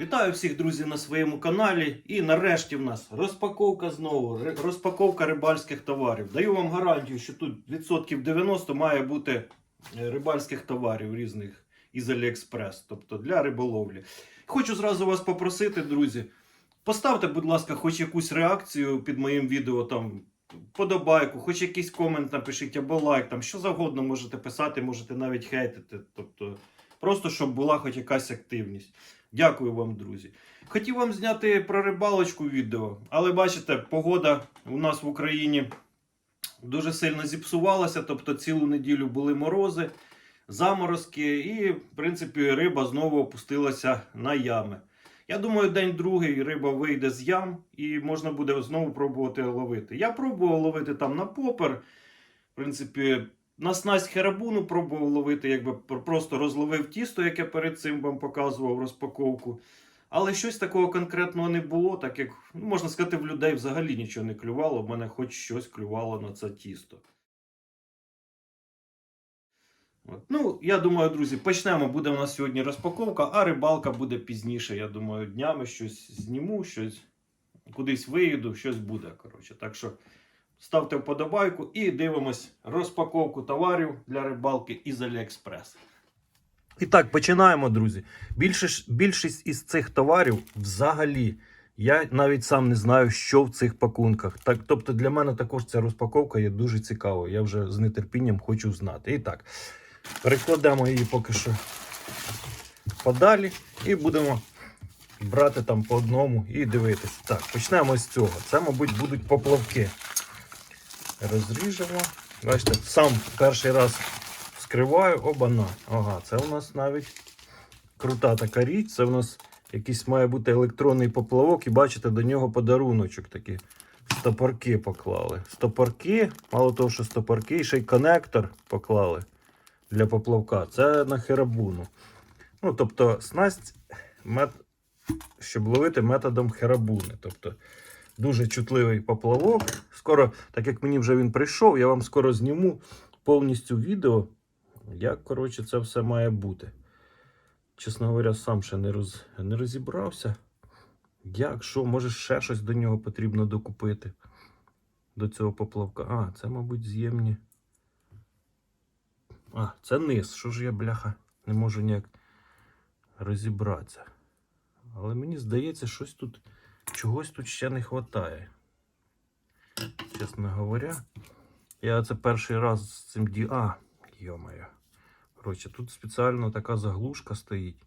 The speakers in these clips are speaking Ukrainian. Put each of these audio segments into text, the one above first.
Вітаю всіх друзів на своєму каналі. І нарешті в нас розпаковка знову. Розпаковка рибальських товарів. Даю вам гарантію, що тут відсотків 90 має бути е, рибальських товарів різних із Аліекспрес, тобто для риболовлі. Хочу зразу вас попросити, друзі. Поставте, будь ласка, хоч якусь реакцію під моїм відео, там подобайку, хоч якийсь комент напишіть або лайк, там що завгодно можете писати, можете навіть хейтити. Тобто, просто щоб була хоч якась активність. Дякую вам, друзі. Хотів вам зняти про рибалочку відео, але бачите, погода у нас в Україні дуже сильно зіпсувалася. Тобто цілу неділю були морози, заморозки, і, в принципі, риба знову опустилася на ями. Я думаю, день другий риба вийде з ям і можна буде знову пробувати ловити. Я пробував ловити там на попер. В принципі, на снасть херабуну пробував ловити, якби просто розловив тісто, яке перед цим вам показував розпаковку. Але щось такого конкретного не було, так як ну, можна сказати, в людей взагалі нічого не клювало. В мене хоч щось клювало на це тісто. От. Ну, я думаю, друзі, почнемо. Буде у нас сьогодні розпаковка, а рибалка буде пізніше. Я думаю, днями щось зніму, щось кудись виїду, щось буде. Коротше. Так що ставте вподобайку і дивимось розпаковку товарів для рибалки із Аліекспрес. І так, починаємо, друзі. Більшість, більшість із цих товарів взагалі. Я навіть сам не знаю, що в цих пакунках. Так, тобто для мене також ця розпаковка є дуже цікавою. Я вже з нетерпінням хочу знати. І так, перекладемо її поки що подалі і будемо брати там по одному і дивитися. Так, почнемо з цього. Це, мабуть, будуть поплавки. Розріжемо. Бачите, сам перший раз вскриваю, обана. Ага, це у нас навіть крута така річ. Це у нас якийсь має бути електронний поплавок, і бачите, до нього подаруночок такий. Стопорки поклали. Стопорки, мало того, що стопорки, ще й конектор поклали для поплавка. Це на херабуну. Ну, тобто, снасть, мет... щоб ловити методом херабуни. Тобто, дуже чутливий поплавок. Скоро, так як мені вже він прийшов, я вам скоро зніму повністю відео, як коротше, це все має бути. Чесно говоря, сам ще не, роз... не розібрався. Як, що, може ще щось до нього потрібно докупити. До цього поплавка. А, це, мабуть, з'ємні. А, це низ. Що ж я, бляха, не можу ніяк розібратися. Але мені здається, щось тут, чогось тут ще не вистачає. Чесно говоря. Я це перший раз з цим ді. А, йомаю. Коротше, тут спеціально така заглушка стоїть.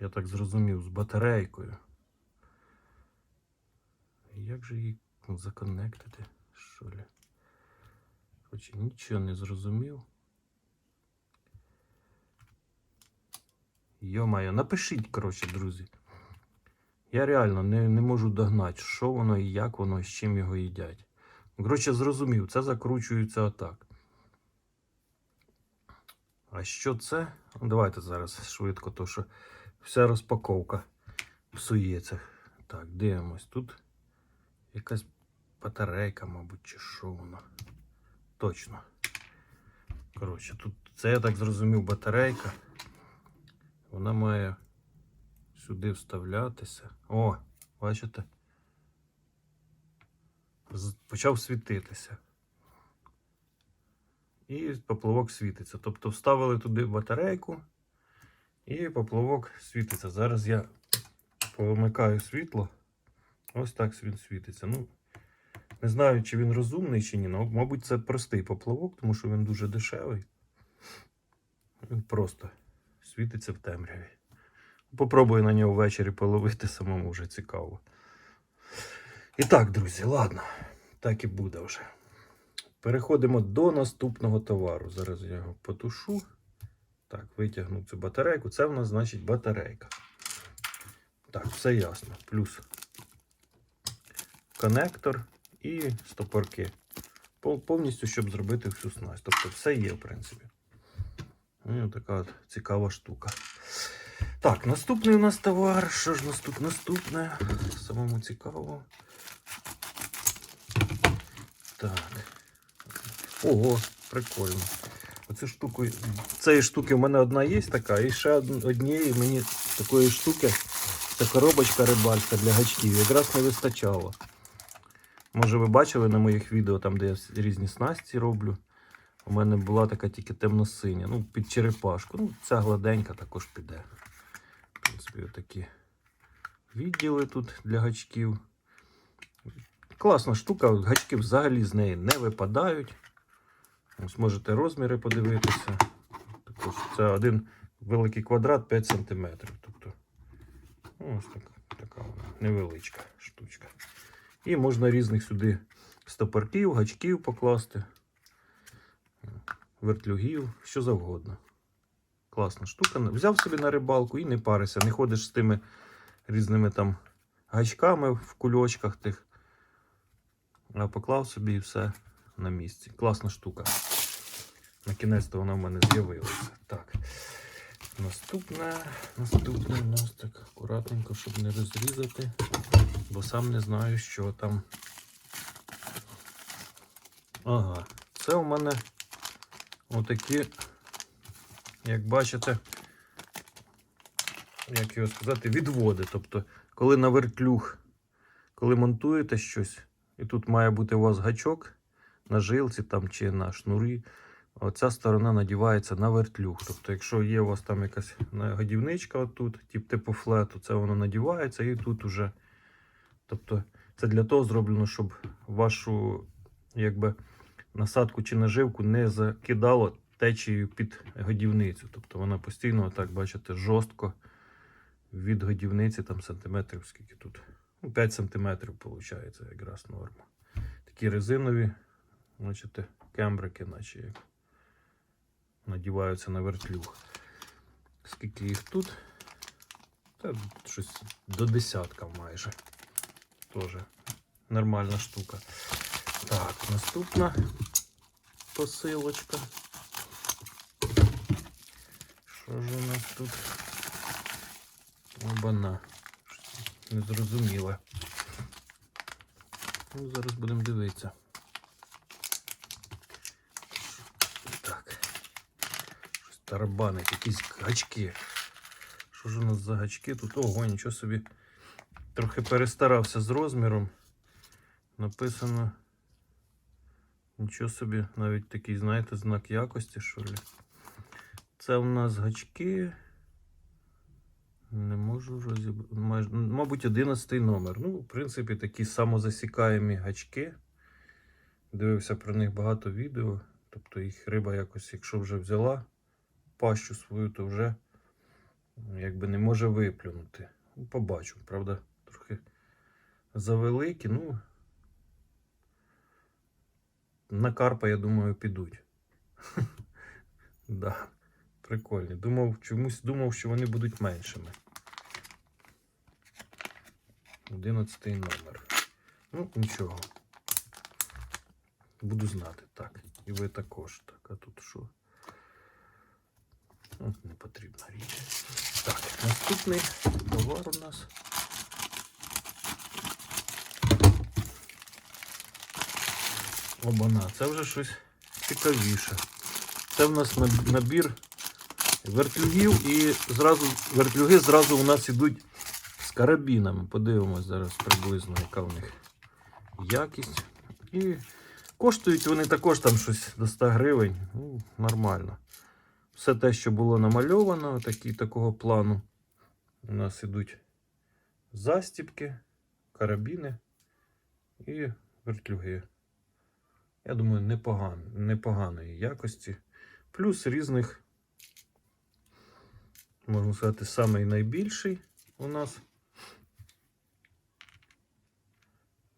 Я так зрозумів, з батарейкою. Як же її законектити? Що ли? Коротше, нічого не зрозумів. Йомаю, напишіть, коротше, друзі. Я реально не, не можу догнати, що воно і як воно, з чим його їдять. Коротше, зрозумів, це закручується отак. А що це? Давайте зараз швидко, то що вся розпаковка псується. Так, дивимось. Тут якась батарейка, мабуть, чи що воно. Точно. Коротше, тут це я так зрозумів батарейка. Вона має сюди вставлятися. О, бачите? Почав світитися. І поплавок світиться. Тобто вставили туди батарейку, і поплавок світиться. Зараз я повимикаю світло. Ось так він світиться. Ну, не знаю, чи він розумний, чи ні. Ну, мабуть, це простий поплавок, тому що він дуже дешевий. Він просто світиться в темряві. Попробую на нього ввечері половити, самому вже цікаво. І так, друзі, ладно, так і буде вже. Переходимо до наступного товару. Зараз я його потушу. Так, витягну цю батарейку. Це в нас значить батарейка. Так, все ясно. Плюс конектор і стопорки. Повністю, щоб зробити всю снасть. Тобто все є, в принципі. Ну, така цікава штука. Так, наступний у нас товар. Що ж наступ... наступне? Самому цікаво. Так. Ого, прикольно. Оцю штуку. Цієї штуки в мене одна є така, і ще однієї мені такої штуки Це коробочка рибальська для гачків. Якраз не вистачало. Може, ви бачили на моїх відео, там, де я різні снасті роблю. У мене була така тільки темно-синя, ну, під черепашку. Ну, ця гладенька також піде. Принципі, такі відділи тут для гачків. Класна штука, гачки взагалі з неї не випадають. Ось можете розміри подивитися. Також це один великий квадрат 5 см. Тобто, ну, ось так, така вона невеличка штучка. І можна різних сюди стопорків, гачків покласти, вертлюгів, що завгодно. Класна штука. Взяв собі на рибалку і не парися, не ходиш з тими різними там гачками в кульочках тих. А поклав собі і все на місці. Класна штука. На кінець-то вона в мене з'явилася. Так. Наступне, наступне у нас так акуратненько, щоб не розрізати, бо сам не знаю, що там. Ага, це у мене отакі, як бачите, як його сказати, відводи. Тобто, коли на вертлюг, коли монтуєте щось, і тут має бути у вас гачок на жилці там чи на шнурі. Оця сторона надівається на вертлюг. Тобто, якщо є у вас там якась годівничка отут, тип типу флету, це воно надівається і тут уже. Тобто, це для того зроблено, щоб вашу якби, насадку чи наживку не закидало течією під годівницю. Тобто вона постійно, так бачите, жорстко від годівниці, там сантиметрів, скільки тут. Ну, 5 сантиметрів виходить якраз норма. Такі резинові, бачите, кембрики, наче як надіваються на вертлюг. Скільки їх тут? Та щось до десятка майже. Теж нормальна штука. Так, наступна посилочка. Що ж у нас тут? Обана. Незрозуміле. Ну, зараз будемо дивитися. Так. Щось тарабанить, якісь гачки. Що ж у нас за гачки? Тут ого, нічого собі. Трохи перестарався з розміром. Написано. Нічого собі, навіть такий, знаєте, знак якості, що ли. Це у нас гачки. Не можу розібрати. Мабуть, 11 номер. Ну, в принципі, такі самозасікаємі гачки. Дивився про них багато відео. Тобто їх риба якось, якщо вже взяла пащу свою, то вже якби не може виплюнути. Ну, Побачу, правда, трохи завеликі, ну. На карпа, я думаю, підуть. да, прикольні. Думав, чомусь думав, що вони будуть меншими. 11 номер. Ну, нічого. Буду знати. Так. І ви також. Так, а тут що? От не потрібна річ. Так, наступний товар у нас. Обана, це вже щось цікавіше. Це в нас набір вертлюгів і зразу вертлюги зразу у нас ідуть з карабінами. Подивимось зараз приблизно, яка в них якість. І коштують вони також там щось до 100 гривень. Ну, нормально. Все те, що було намальовано, такі, такого плану. У нас ідуть застіпки, карабіни і вертлюги. Я думаю, непогано, непоганої якості. Плюс різних, можна сказати, самий найбільший у нас.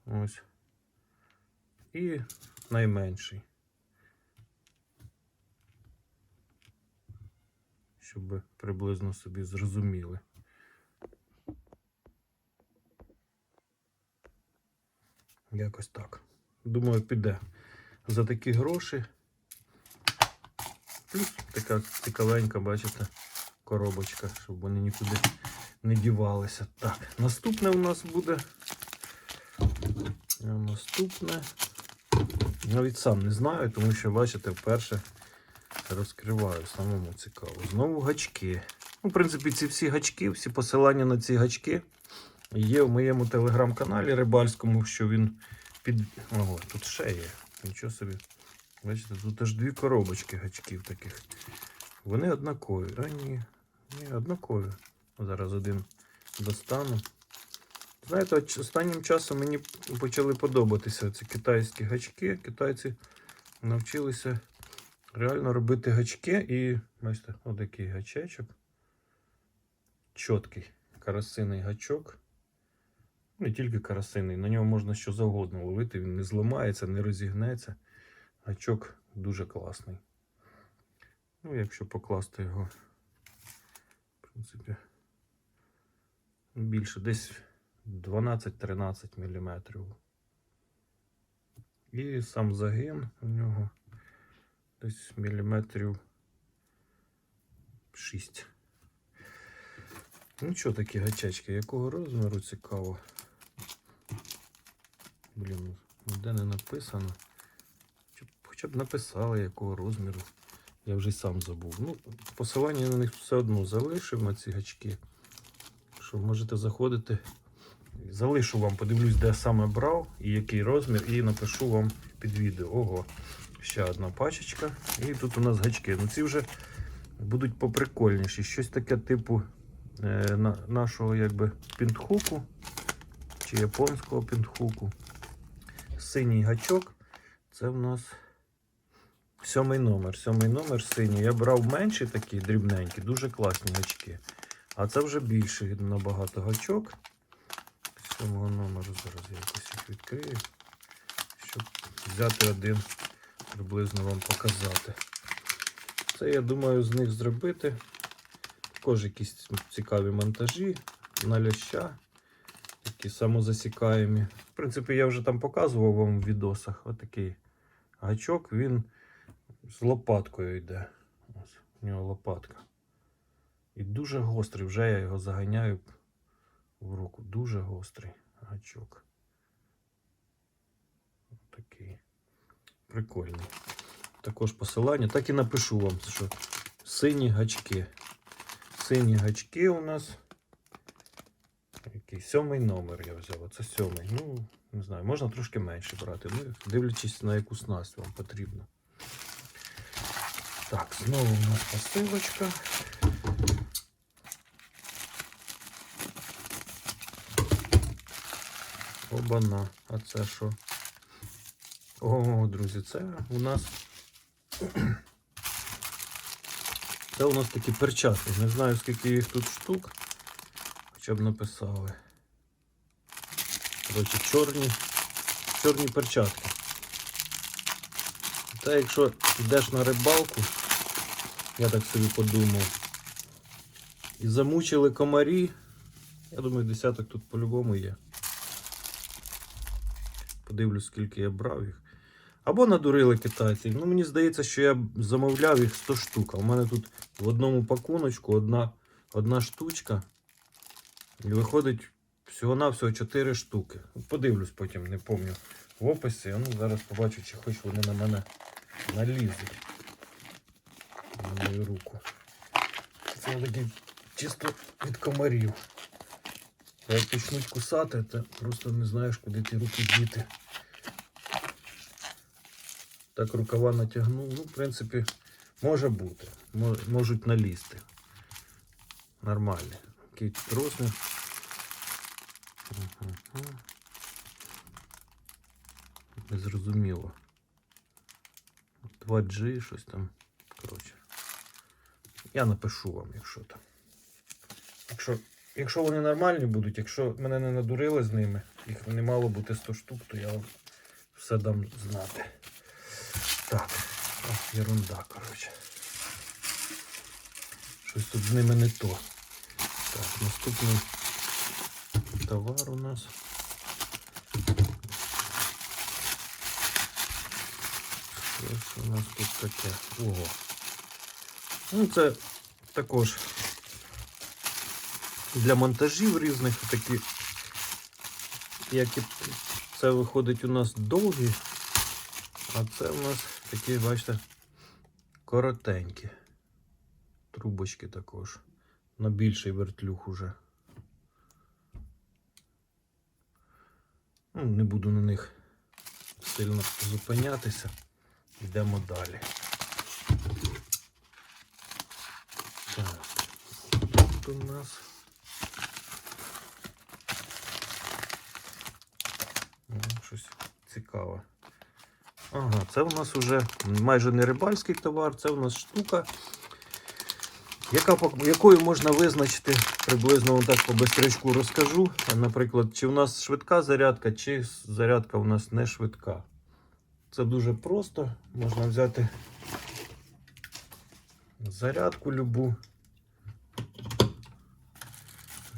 Ось. І найменший. Щоб ви приблизно собі зрозуміли. Якось так. Думаю, піде за такі гроші. Плюс така цікавенька, бачите, коробочка, щоб вони нікуди не дівалися. Так, наступне у нас буде. Е, Наступне. Навіть сам не знаю, тому що, бачите, вперше розкриваю самому цікаво. Знову гачки. Ну, в принципі, ці всі гачки, всі посилання на ці гачки є в моєму телеграм-каналі рибальському, що він під. Ого, тут ще є. Нічого собі. Бачите, тут аж дві коробочки гачків таких. Вони однакові. А ні, ні, однакові. Зараз один достану. Знаєте, останнім часом мені почали подобатися ці китайські гачки. Китайці навчилися реально робити гачки і бачите, отакий гачечок. Чіткий карасиний гачок. Не тільки карасиний, на нього можна що завгодно ловити, він не зламається, не розігнеться. Гачок дуже класний. Ну, якщо покласти його, в принципі, більше, десь 12-13 мм. І сам загин у нього десь міліметрів 6. Ну що такі гачечки? Якого розміру цікаво? Блін, ніде не написано. Хоча б написали, якого розміру. Я вже сам забув. Ну, посилання на них все одно залишив на ці гачки. Що можете заходити. Залишу вам, подивлюсь, де саме брав і який розмір, і напишу вам під відео. Ого, ще одна пачечка. І тут у нас гачки. Ну ці вже будуть поприкольніші. Щось таке типу е, на, нашого якби пінтхуку чи японського пінтхуку. Синій гачок. Це в нас сьомий номер. Сьомий номер синій. Я брав менші такі дрібненькі, дуже класні гачки. А це вже більший набагато гачок. Сьомого номеру зараз я якось їх відкрию, щоб взяти один, приблизно вам показати. Це я думаю з них зробити. Також якісь цікаві монтажі на ляща, такі самозасікаємі. В принципі, я вже там показував вам в відосах. Отакий гачок, він з лопаткою йде. Ось, у нього лопатка. І дуже гострий, вже я його заганяю в руку. Дуже гострий гачок. Такий. Прикольний. Також посилання. Так і напишу вам, що сині гачки. Сині гачки у нас. Який сьомий номер я взяв. Оце сьомий. Ну, не знаю, можна трошки менше брати. Ну, дивлячись на яку снасть вам потрібно. Так, знову у нас посилочка. Обана. А це що? О, друзі, це у нас. Це у нас такі перчатки. Не знаю, скільки їх тут штук. Хоча б написали. Коротше, чорні, чорні перчатки. Та якщо йдеш на рибалку, я так собі подумав, і замучили комарі, я думаю, десяток тут по-любому є. Подивлюсь, скільки я брав їх. Або надурили китайців. Ну, мені здається, що я замовляв їх 100 штук. А у мене тут в одному пакуночку одна, одна штучка. І виходить всього-навсього 4 штуки. Подивлюсь потім, не пам'ятаю в описі. Ну, зараз побачу, чи хоч вони на мене налізуть. На мою руку. Це такий чисто від комарів. А Як почнуть кусати, то просто не знаєш, куди ті руки діти. Так рукава натягнув. Ну, в принципі, може бути. Мо- Можуть налізти. Нормально. Який тут розмір. Ага. Незрозуміло. 2G, щось там. Коротше. Я напишу вам, якщо там. Якщо, якщо вони нормальні будуть, якщо мене не надурили з ними, їх не мало бути 100 штук, то я вам все дам знати. Так, ерунда, коротше. Щось тут з ними не то. Так, наступний товар у нас. Що ж у нас тут таке? Ого. Ну, це також для монтажів різних такі. Як і це виходить у нас довгі, а це у нас такі, бачите, коротенькі. Трубочки також. на більший вертлюг уже. Ну, не буду на них сильно зупинятися. Йдемо далі. Тут у нас. Щось цікаве. Ага, це у нас вже майже не рибальський товар, це у нас штука, яка, якою можна визначити, приблизно так по бистрячку розкажу. Наприклад, чи у нас швидка зарядка, чи зарядка у нас не швидка. Це дуже просто. Можна взяти зарядку любу,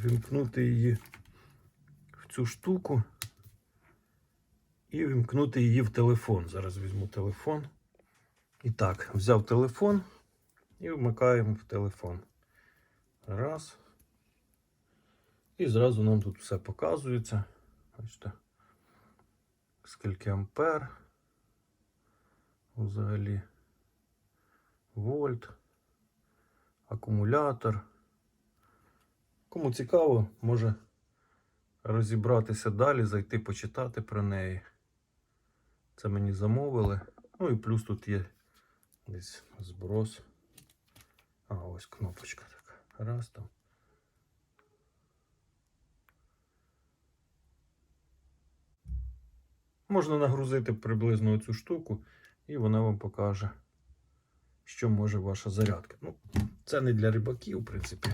вімкнути її в цю штуку і вімкнути її в телефон. Зараз візьму телефон. І так, взяв телефон і вмикаємо в телефон. Раз. І зразу нам тут все показується. Бачите, скільки ампер. Взагалі. Вольт. Акумулятор. Кому цікаво, може розібратися далі, зайти почитати про неї. Це мені замовили. Ну і плюс тут є десь зброс. А, ось кнопочка така. Раз там. Можна нагрузити приблизно цю штуку, і вона вам покаже, що може ваша зарядка. Ну, це не для рибаків, в принципі.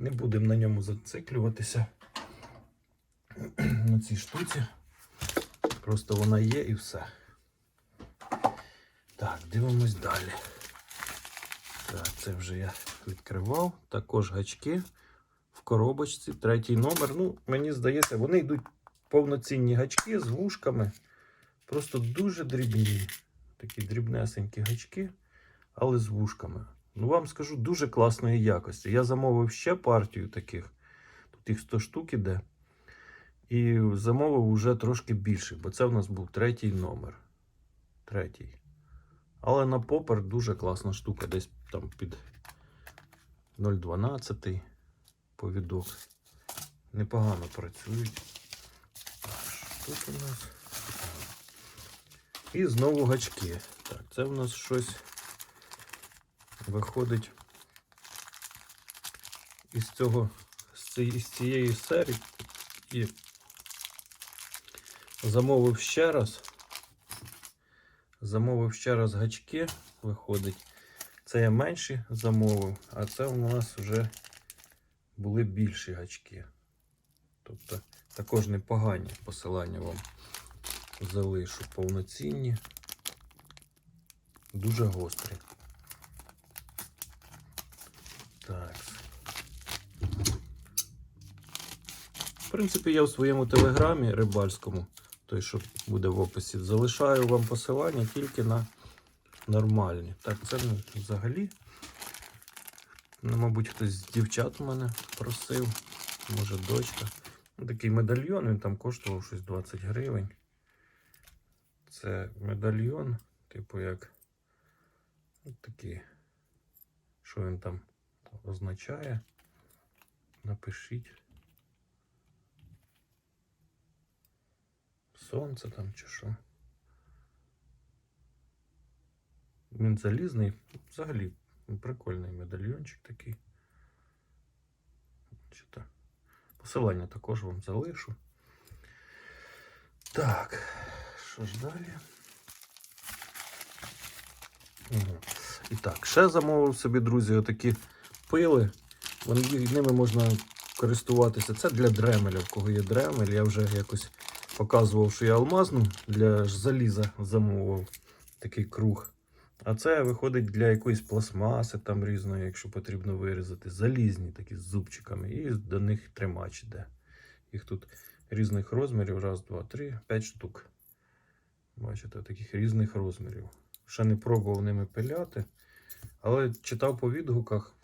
Не будемо на ньому зациклюватися. На цій штуці. Просто вона є і все. Так, дивимось далі. Так, це вже я відкривав. Також гачки в коробочці, третій номер. Ну, мені здається, вони йдуть повноцінні гачки з вушками. Просто дуже дрібні. Такі дрібнесенькі гачки, але з вушками. Ну, вам скажу, дуже класної якості. Я замовив ще партію таких. Тут їх 100 штук іде. І замовив уже трошки більше, бо це в нас був третій номер. Третій. Але на попер дуже класна штука. Десь там під 0,12 повідок. Непогано працюють. Так, що тут у нас? І знову гачки. Так, це в нас щось виходить із цього, з цієї, серії. І замовив ще раз. Замовив ще раз гачки, виходить. Це я менші замовив, а це у нас вже були більші гачки. Тобто також непогані посилання вам залишу. Повноцінні, дуже гострі. В принципі, я в своєму телеграмі рибальському, той, що буде в описі, залишаю вам посилання тільки на нормальні. Так, це ну, взагалі. Ну, мабуть, хтось з дівчат у мене просив, може дочка. Ну, Такий медальйон, він там коштував щось 20 гривень. Це медальйон, типу як от такий. Що він там означає? Напишіть. Сонце там чи що. Він залізний. Взагалі прикольний медальйончик такий. Посилання також вам залишу. Так, що ж далі? Угу. І так, ще замовив собі, друзі, отакі пили. Вони, ними можна користуватися. Це для дремеля, в кого є дремель. Я вже якось показував, що я алмазну для заліза замовив такий круг. А це виходить для якоїсь пластмаси там різної, якщо потрібно вирізати. Залізні такі з зубчиками. І до них тримач іде. Їх тут різних розмірів. Раз, два, три, п'ять штук. Бачите, таких різних розмірів. Ще не пробував ними пиляти. Але читав по відгуках,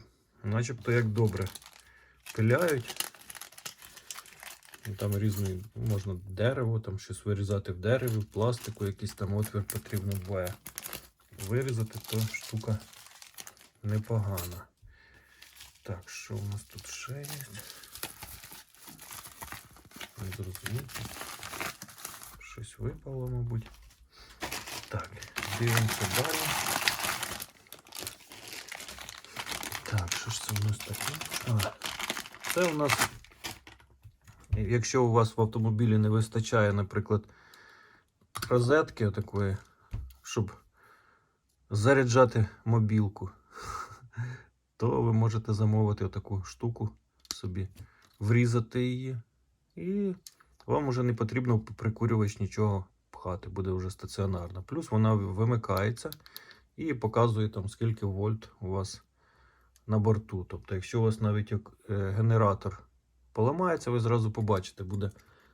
начебто як добре пиляють. Там різний, можна дерево, там щось вирізати в дереві, пластику, якийсь там отвір потрібно буває. Вирізати, то штука непогана. Так, що у нас тут ще є? Не зрозуміло. Щось випало, мабуть. Так, дивимося далі. Так, що ж це у нас таке? А, це у нас, якщо у вас в автомобілі не вистачає, наприклад, розетки такої, щоб заряджати мобілку, то ви можете замовити отаку штуку собі, врізати її, і вам вже не потрібно прикурювач нічого пхати, буде вже стаціонарно. Плюс вона вимикається і показує там скільки вольт у вас на борту. Тобто, якщо у вас навіть е, генератор поламається, ви зразу побачите, буде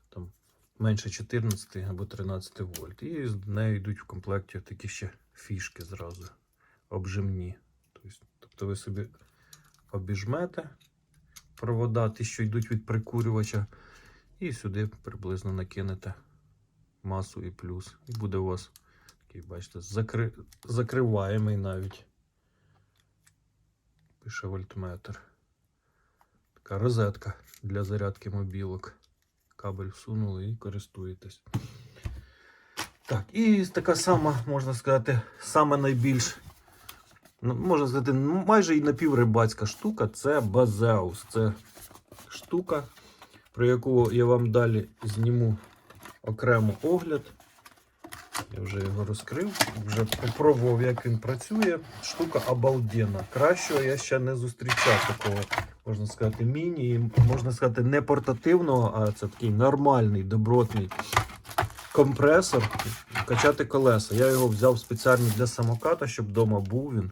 там менше 14 або 13 вольт. І з нею йдуть в комплекті такі ще фішки зразу обжимні. Тобто, тобто ви собі обіжмете провода, ті, що йдуть від прикурювача, і сюди приблизно накинете масу і плюс. І буде у вас такий, бачите, закри... закриваємий навіть. Пише вольтметр. Така розетка для зарядки мобілок. Кабель всунули і користуєтесь. Так, і така сама, можна сказати, сама найбільш, ну, можна сказати, майже і напіврибацька штука це базеус. Це штука, про яку я вам далі зніму окремо огляд. Я вже його розкрив, вже попробував, як він працює. Штука обалденна. Кращого я ще не зустрічав такого, можна сказати, міні, можна сказати, не портативного, а це такий нормальний, добротний компресор. Качати колеса. Я його взяв спеціально для самоката, щоб вдома був він.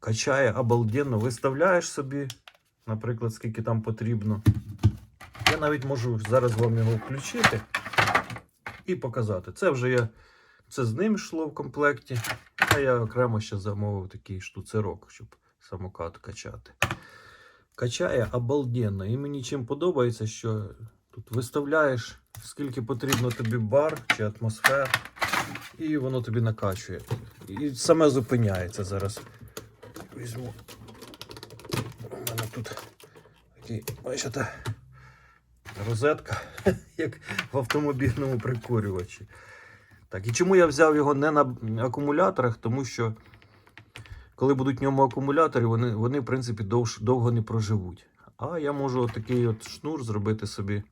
Качає обалденно. Виставляєш собі, наприклад, скільки там потрібно. Я навіть можу зараз вам його включити і показати. Це вже я це з ним йшло в комплекті, а я окремо ще замовив такий штуцерок, щоб самокат качати. Качає обалденно. І мені чим подобається, що тут виставляєш, скільки потрібно тобі бар чи атмосфер, і воно тобі накачує. І саме зупиняється зараз. Візьму. У мене тут такий, бачите, розетка, як в автомобільному прикурювачі. Так, і чому я взяв його не на акумуляторах? Тому що коли будуть в ньому акумулятори, вони, вони в принципі, довж, довго не проживуть. А я можу отакий от шнур зробити собі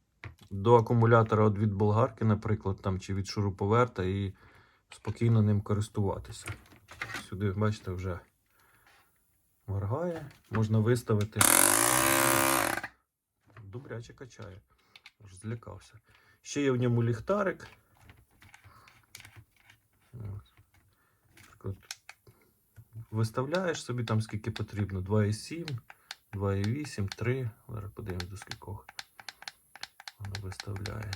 до акумулятора от від болгарки, наприклад, там, чи від шуруповерта, і спокійно ним користуватися. Сюди, бачите, вже моргає, можна виставити. Добряче качає. Аж злякався. Ще є в ньому ліхтарик. От. Виставляєш собі там скільки потрібно. 2,7, 2,8, 3. Зараз подивимось до скількох. Воно виставляє.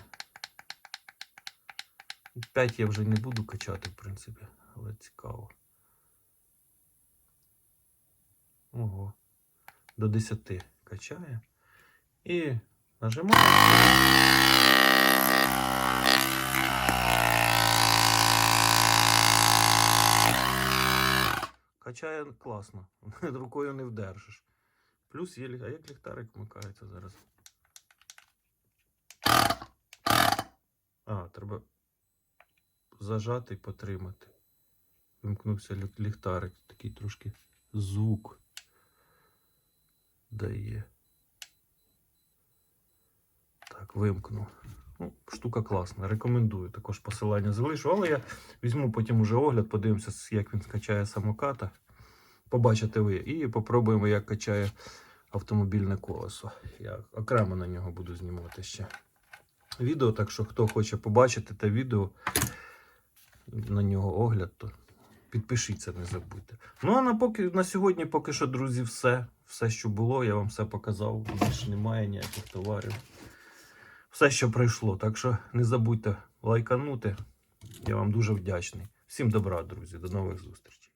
5 я вже не буду качати, в принципі, але цікаво. Ого. До 10 качає. І нажимаю. Качає класно. Рукою не вдержиш. Плюс є. А як ліхтарик вмикається зараз? А, треба зажати і потримати. Вимкнувся ліхтарик. Такий трошки звук дає. Так, вимкнув. Ну, штука класна. Рекомендую. Також посилання залишу. Але я візьму потім уже огляд, подивимося, як він скачає самоката. Побачите ви. І попробуємо, як качає автомобільне колесо. Я окремо на нього буду знімати ще відео. Так що, хто хоче побачити те відео, на нього огляд, то підпишіться, не забудьте. Ну а на, поки, на сьогодні поки що, друзі, все. Все, що було, я вам все показав. Більше немає ніяких товарів все, що пройшло. Так що не забудьте лайканути. Я вам дуже вдячний. Всім добра, друзі. До нових зустрічей.